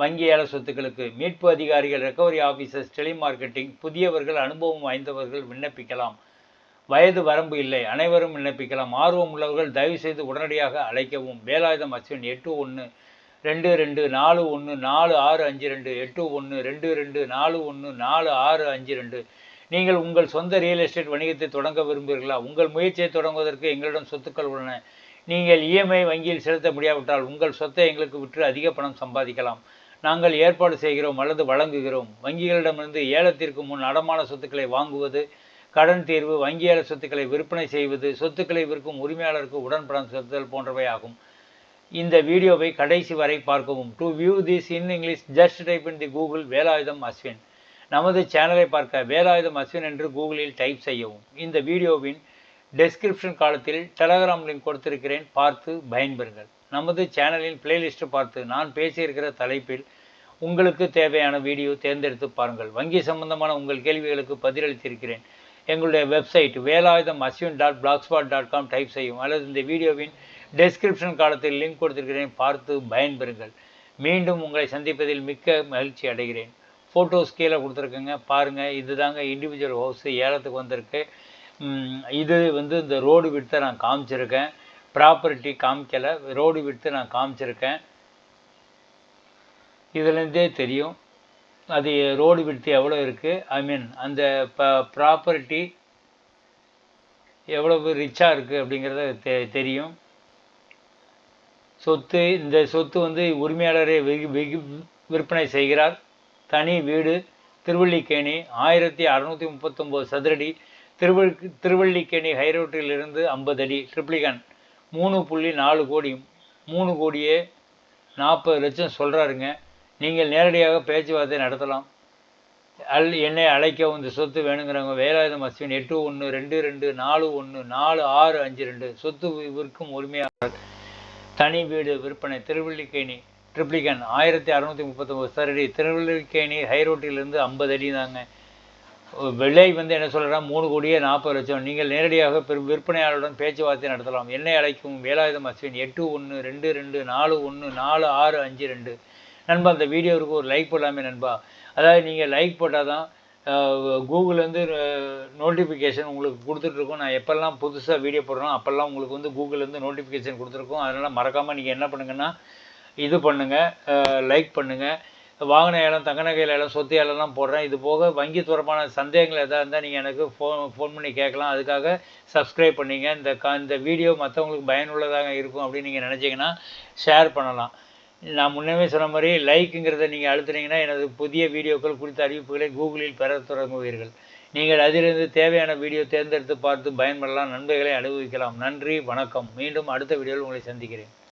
வங்கி ஏல சொத்துக்களுக்கு மீட்பு அதிகாரிகள் ரெக்கவரி ஆஃபீஸர்ஸ் டெலிமார்க்கெட்டிங் புதியவர்கள் அனுபவம் வாய்ந்தவர்கள் விண்ணப்பிக்கலாம். வயது வரம்பு இல்லை அனைவரும் விண்ணப்பிக்கலாம். ஆர்வம் உள்ளவர்கள் தயவு செய்து உடனடியாக அழைக்கவும். வேலாயுதம் அஸ்வின் எட்டு ஒன்று ரெண்டு ரெண்டு நாலு ஒன்று நாலு ஆறு அஞ்சு ரெண்டு எட்டு ஒன்று ரெண்டு ரெண்டு நாலு ஒன்று நாலு ஆறு அஞ்சு ரெண்டு. நீங்கள் உங்கள் சொந்த ரியல் எஸ்டேட் வணிகத்தை தொடங்க விரும்புகிறீர்களா? உங்கள் முயற்சியை தொடங்குவதற்கு எங்களிடம் சொத்துக்கள் உள்ளன. நீங்கள் இஎம்ஐ வங்கியில் செலுத்த முடியாவிட்டால் உங்கள் சொத்தை எங்களுக்கு விற்று அதிக பணம் சம்பாதிக்கலாம். நாங்கள் ஏற்பாடு செய்கிறோம் அல்லது வழங்குகிறோம். வங்கிகளிடமிருந்து ஏலத்திற்கு முன் அடமான சொத்துக்களை வாங்குவது கடன் தீர்வு வங்கி சொத்துக்களை விற்பனை செய்வது சொத்துக்களை விற்கும் உரிமையாளருக்கு உடன்படம் செலுத்துதல் போன்றவை ஆகும். இந்த வீடியோவை கடைசி வரை பார்க்கவும். To view this in English just type in the Google Velayudham Ashwin. நமது சேனலை பார்க்க வேலாயுதம் அஸ்வின் என்று கூகுளில் டைப் செய்யவும். இந்த வீடியோவின் டெஸ்கிரிப்ஷன் காலத்தில் டெலகிராம் லிங்க் கொடுத்திருக்கிறேன். பார்த்து பயன்பெறுங்கள். நமது சேனலின் பிளேலிஸ்ட்டு பார்த்து நான் பேசியிருக்கிற தலைப்பில் உங்களுக்கு தேவையான வீடியோ தேர்ந்தெடுத்து பாருங்கள். வங்கி சம்பந்தமான உங்கள் கேள்விகளுக்கு பதிலளித்திருக்கிறேன். எங்களுடைய website Velayudham Ashwin dot blogspot dot com type செய்யும். அல்லது இந்த வீடியோவின் டெஸ்கிரிப்ஷன் காலத்தில் லிங்க் கொடுத்திருக்கிறேன். பார்த்து பயன்பெறுங்கள். மீண்டும் உங்களை சந்திப்பதில் மிக்க மகிழ்ச்சி அடைகிறேன். ஃபோட்டோஸ் கீழே கொடுத்துருக்கேங்க. பாருங்கள் இதுதாங்க இண்டிவிஜுவல் ஹவுஸ் ஏலத்துக்கு வந்திருக்கு. இது வந்து இந்த ரோடு விட்டு நான் காமிச்சிருக்கேன். ப்ராப்பர்ட்டி காமிக்கலை. ரோடு விட்டு நான் காமிச்சிருக்கேன். இதுலேருந்தே தெரியும். அது ரோடு விட்டு எவ்வளோ இருக்குது ஐ மீன் அந்த ப ப்ராப்பர்ட்டி எவ்வளவு ரிச்சாக இருக்குது அப்படிங்கிறத தெ தெரியும். சொத்து இந்த சொத்து வந்து உரிமையாளரே வெகு வெகு விற்பனை செய்கிறார். தனி வீடு திருவள்ளிக்கேணி ஆயிரத்தி அறநூற்றி முப்பத்தொம்போது சதுரடி திருவள்ளி திருவள்ளிக்கேணி ஹைரோட்டிலிருந்து ஐம்பது அடி ட்ரிப்ளிகன் மூணு புள்ளி நாலு கோடி மூணு கோடியே நாற்பது லட்சம் சொல்கிறாருங்க நீங்கள் நேரடியாக பேச்சுவார்த்தை நடத்தலாம். அல் என்னை அழைக்கவும் இந்த சொத்து வேணுங்கிறவங்க வேலாயுதம் அஸ்வின் எட்டு ஒன்று ரெண்டு ரெண்டு நாலு ஒன்று நாலு ஆறு அஞ்சு ரெண்டு சொத்து விற்கும் உரிமையாளர் தனி வீடு விற்பனை திருவள்ளிக்கேணி ட்ரிப்ளிகன் ஆயிரத்தி அறநூற்றி முப்பத்தொம்பது சரடி திருவள்ளிக்கேணி ஹைரோட்டிலிருந்து ஐம்பது அடி தாங்க விலை வந்து என்ன சொல்கிறா மூணு கோடியே நாற்பது லட்சம். நீங்கள் நேரடியாக பெரும் விற்பனையாளருடன் பேச்சுவார்த்தை நடத்தலாம். என்னை அழைக்கும் வேலாயுதம் அஸ்வின் எட்டு ஒன்று ரெண்டு ரெண்டு நாலு ஒன்று நாலு ஆறு அஞ்சு ரெண்டு. நண்பா அந்த வீடியோவுக்கு ஒரு லைக் போடலாமே நண்பா. அதாவது நீங்கள் லைக் போட்டால் தான் கூகுள்லேருந்து நோட்டிஃபிகேஷன் உங்களுக்கு கொடுத்துட்ருக்கோம். நான் எப்போல்லாம் புதுசாக வீடியோ போடுறோம் அப்போல்லாம் உங்களுக்கு வந்து கூகுள்லேருந்து நோட்டிஃபிகேஷன் கொடுத்துருக்கோம். அதனால் மறக்காமல் நீங்கள் என்ன பண்ணுங்கன்னா இது பண்ணுங்கள் லைக் பண்ணுங்கள் வாகன ஏலம் தங்க நகையில் ஏலம் சொத்து ஏலம்லாம் போடுறேன். இது போக வங்கி தொடர்பான சந்தேகங்கள் எதாக இருந்தால் நீங்கள் எனக்கு ஃபோன் ஃபோன் பண்ணி கேட்கலாம். அதுக்காக சப்ஸ்கிரைப் பண்ணிங்க. இந்த க இந்த வீடியோ மற்றவங்களுக்கு பயனுள்ளதாக இருக்கும் அப்படின்னு நீங்கள் நினச்சிங்கன்னா ஷேர் பண்ணலாம். நான் முன்னமே சொன்ன மாதிரி லைக்குங்கிறத நீங்கள் அழுத்துனீங்கன்னா எனது புதிய வீடியோக்கள் குறித்த அறிவிப்புகளை கூகுளில் பெற தொடங்குவீர்கள். நீங்கள் அதிலிருந்து தேவையான வீடியோ தேர்ந்தெடுத்து பார்த்து பயன்படலாம். நன்மைகளை அனுபவிக்கலாம். நன்றி வணக்கம். மீண்டும் அடுத்த வீடியோவில் உங்களை சந்திக்கிறேன்.